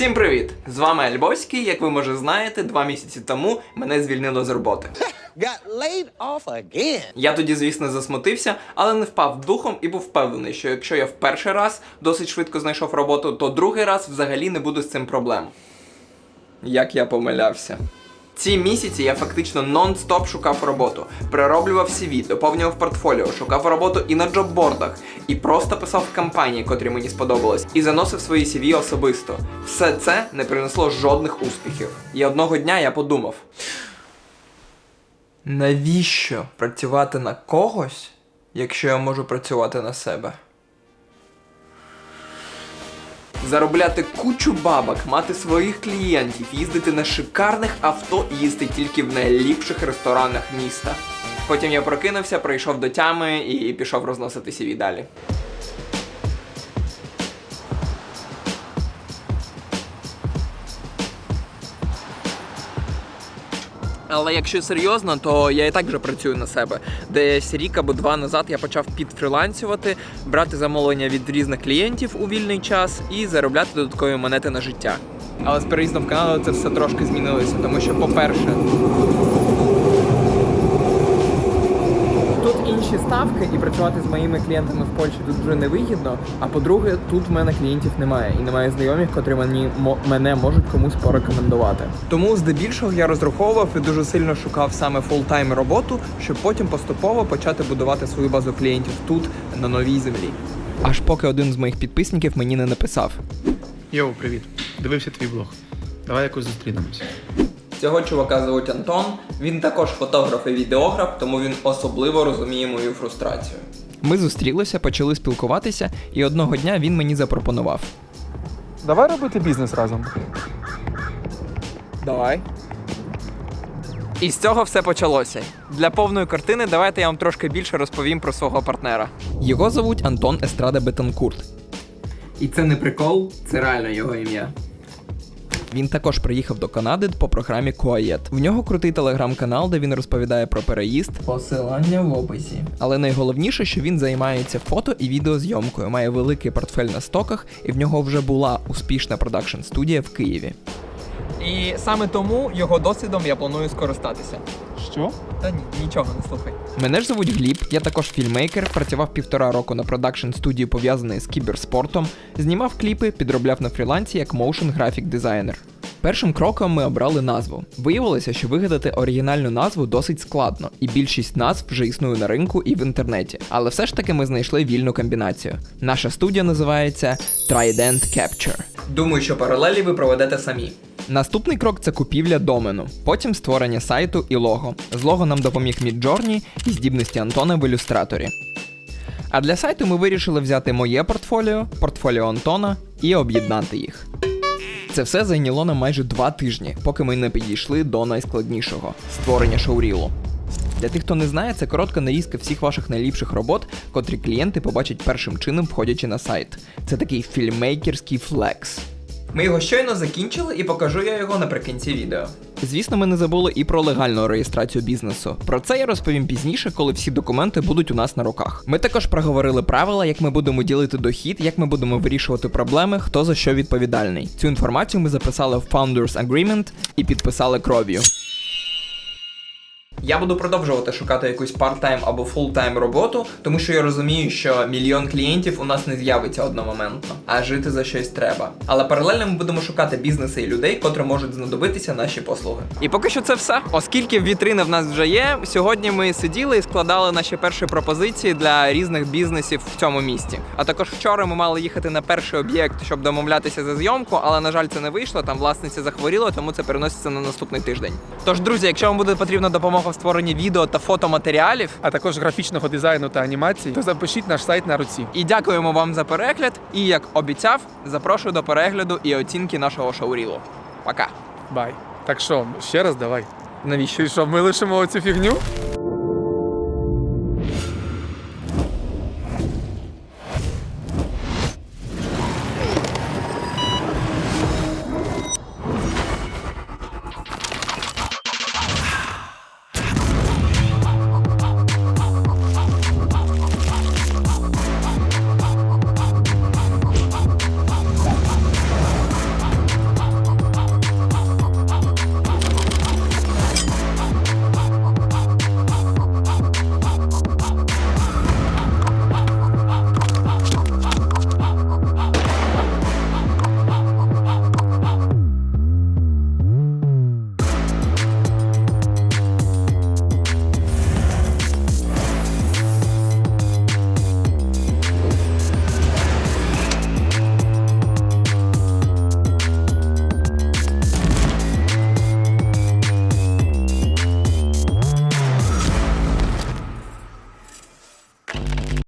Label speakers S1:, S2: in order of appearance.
S1: Всім привіт! З вами Альбоський. Як ви може знаєте, два місяці тому мене звільнило з роботи.
S2: Got laid off again.
S1: Я тоді, звісно, засмутився, але не впав духом і був впевнений, що якщо я в перший раз досить швидко знайшов роботу, то другий раз взагалі не буде з цим проблем. Як я помилявся. Ці місяці я фактично нон-стоп шукав роботу, перероблював CV, доповнював портфоліо, шукав роботу і на джоббордах, і просто писав кампанії, котрі мені сподобались, і заносив свої CV особисто. Все це не принесло жодних успіхів. І одного дня я подумав: навіщо працювати на когось, якщо я можу працювати на себе? Заробляти кучу бабок, мати своїх клієнтів, їздити на шикарних авто і їсти тільки в найліпших ресторанах міста. Потім я прокинувся, прийшов до тями і пішов розносити CV далі. Але якщо серйозно, то я і так вже працюю на себе. Десь рік або два назад я почав підфрилансувати, брати замовлення від різних клієнтів у вільний час і заробляти додаткові монети на життя. Але з переїздом в Канаду це все трошки змінилося, тому що, по-перше, Тут інші ставки, і працювати з моїми клієнтами в Польщі тут вже не вигідно. А по-друге, тут в мене клієнтів немає і немає знайомих, котрі мені мене можуть комусь порекомендувати. Тому здебільшого я розраховував і дуже сильно шукав саме фултайм роботу, щоб потім поступово почати будувати свою базу клієнтів тут, на новій землі. Аж поки один з моїх підписників мені не написав.
S3: Йоу, привіт. Дивився твій блог. Давай якось зустрінемось.
S1: Цього чувака звуть Антон. Він також фотограф і відеограф, тому він особливо розуміє мою фрустрацію. Ми зустрілися, почали спілкуватися, і одного дня він мені запропонував.
S4: Давай робити бізнес разом.
S1: Давай. І з цього все почалося. Для повної картини давайте я вам трошки більше розповім про свого партнера. Його звуть Антон Естрада Бетанкурт. І це не прикол, це реально його ім'я. Він також приїхав до Канади по програмі Коаєт. В нього крутий телеграм-канал, де він розповідає про переїзд. Посилання в описі. Але найголовніше, що він займається фото і відеозйомкою, має великий портфель на стоках, і в нього вже була успішна продакшн студія в Києві. І саме тому його досвідом я планую скористатися.
S4: Що?
S1: Та ні, нічого не слухай. Мене ж звуть Гліб, я також фільмейкер, працював півтора року на продакшн студії, пов'язаної з кіберспортом, знімав кліпи, підробляв на фрілансі як моушен графік дизайнер. Першим кроком ми обрали назву. Виявилося, що вигадати оригінальну назву досить складно, і більшість назв вже існує на ринку і в інтернеті. Але все ж таки ми знайшли вільну комбінацію. Наша студія називається Trident Capture. Думаю, що паралелі ви проведете самі. Наступний крок це купівля домену, потім створення сайту і лого. З лого нам допоміг Midjourney і здібності Антона в ілюстраторі. А для сайту ми вирішили взяти моє портфоліо, портфоліо Антона і об'єднати їх. Це все зайняло нам майже два тижні, поки ми не підійшли до найскладнішого створення шоурілу. Для тих, хто не знає, це коротка нарізка всіх ваших найліпших робот, котрі клієнти побачать першим чином, входячи на сайт. Це такий фільмейкерський флекс. Ми його щойно закінчили і покажу я його наприкінці відео. Звісно, ми не забули і про легальну реєстрацію бізнесу. Про це я розповім пізніше, коли всі документи будуть у нас на руках. Ми також проговорили правила, як ми будемо ділити дохід, як ми будемо вирішувати проблеми, хто за що відповідальний. Цю інформацію ми записали в Founders Agreement і підписали кров'ю. Я буду продовжувати шукати якусь парт-тайм або фулл-тайм роботу, тому що я розумію, що мільйон клієнтів у нас не з'явиться одномоментно, а жити за щось треба. Але паралельно ми будемо шукати бізнеси і людей, котрі можуть знадобитися наші послуги. І поки що це все. Оскільки вітрина в нас вже є, сьогодні ми сиділи і складали наші перші пропозиції для різних бізнесів в цьому місті. А також вчора ми мали їхати на перший об'єкт, щоб домовлятися за зйомку, але на жаль, це не вийшло. Там власниця захворіла, тому це переноситься на наступний тиждень. Тож, друзі, якщо вам буде потрібна допомога в створенні відео та фотоматеріалів,
S4: А також графічного дизайну та анімації, то запишіть наш сайт на руці.
S1: і дякуємо вам за перегляд. І як обіцяв, запрошую до перегляду і оцінки нашого шоурілу. Пока.
S4: Бай. Так що, ще раз давай.
S1: Навіщо?
S4: І що, ми лишимо оцю фігню?